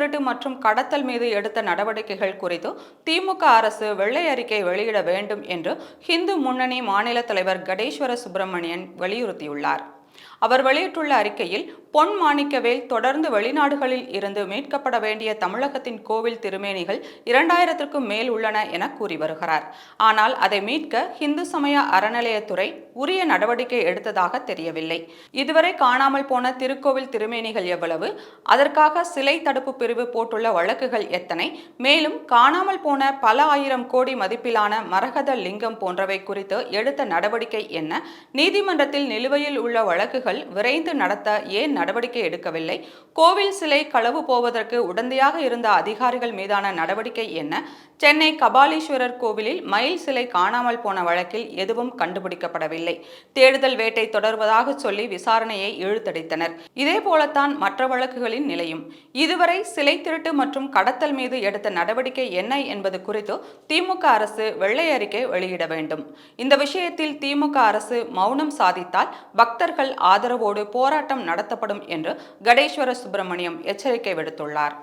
திருட்டு மற்றும் கடத்தல் மீது எடுத்த நடவடிக்கைகள் குறித்து திமுக அரசு வெள்ளை அறிக்கை வெளியிட வேண்டும் என்று ஹிந்து முன்னணி மாநில தலைவர் கடேஸ்வர சுப்பிரமணியன் வலியுறுத்தியுள்ளார். அவர் வெளியிட்டுள்ள அறிக்கையில் பொன் மாணிக்கவேல் தொடர்ந்து வெளிநாடுகளில் இருந்து மீட்கப்பட வேண்டிய தமிழகத்தின் கோவில் திருமேனிகள் இரண்டாயிரத்திற்கும் மேல் உள்ளன என கூறி வருகிறார். ஆனால் அதை மீட்க இந்து சமய அறநிலையத்துறை உரிய நடவடிக்கை எடுத்ததாக தெரியவில்லை. இதுவரை காணாமல் போன திருக்கோவில் திருமேனிகள் எவ்வளவு? அதற்காக சிலை தடுப்பு பிரிவு போட்டுள்ள வழக்குகள் எத்தனை? மேலும் காணாமல் போன பல ஆயிரம் கோடி மதிப்பிலான மரகத லிங்கம் போன்றவை குறித்து எடுத்த நடவடிக்கை என்ன? நீதிமன்றத்தில் நிலுவையில் உள்ள வழக்குகள் விரைந்து நடத்த ஏன் நடவடிக்கை எடுக்கவில்லை. கோவில் சிலை களவு போவதற்கு உடந்தையாக இருந்த அதிகாரிகள் மீதான நடவடிக்கை என்ன? சென்னை கபாலீஸ்வரர் கோவிலில் மயில் சிலை காணாமல் போன வழக்கில் எதுவும் கண்டுபிடிக்கப்படவில்லை. தேடுதல் வேட்டை தொடர்வதாக சொல்லி விசாரணையை இழுத்தடித்தனர். இதே போலத்தான் மற்ற வழக்குகளின் நிலையும். இதுவரை சிலை திருட்டு மற்றும் கடத்தல் மீது எடுத்த நடவடிக்கை என்ன என்பது குறித்து திமுக அரசு வெள்ளை அறிக்கை வெளியிட வேண்டும். இந்த விஷயத்தில் திமுக அரசு மௌனம் சாதித்தால் பக்தர்கள் ஆதரவோடு போராட்டம் நடத்தப்படும் என்று கடேஸ்வர சுப்பிரமணியம் எச்சரிக்கை விடுத்துள்ளார்.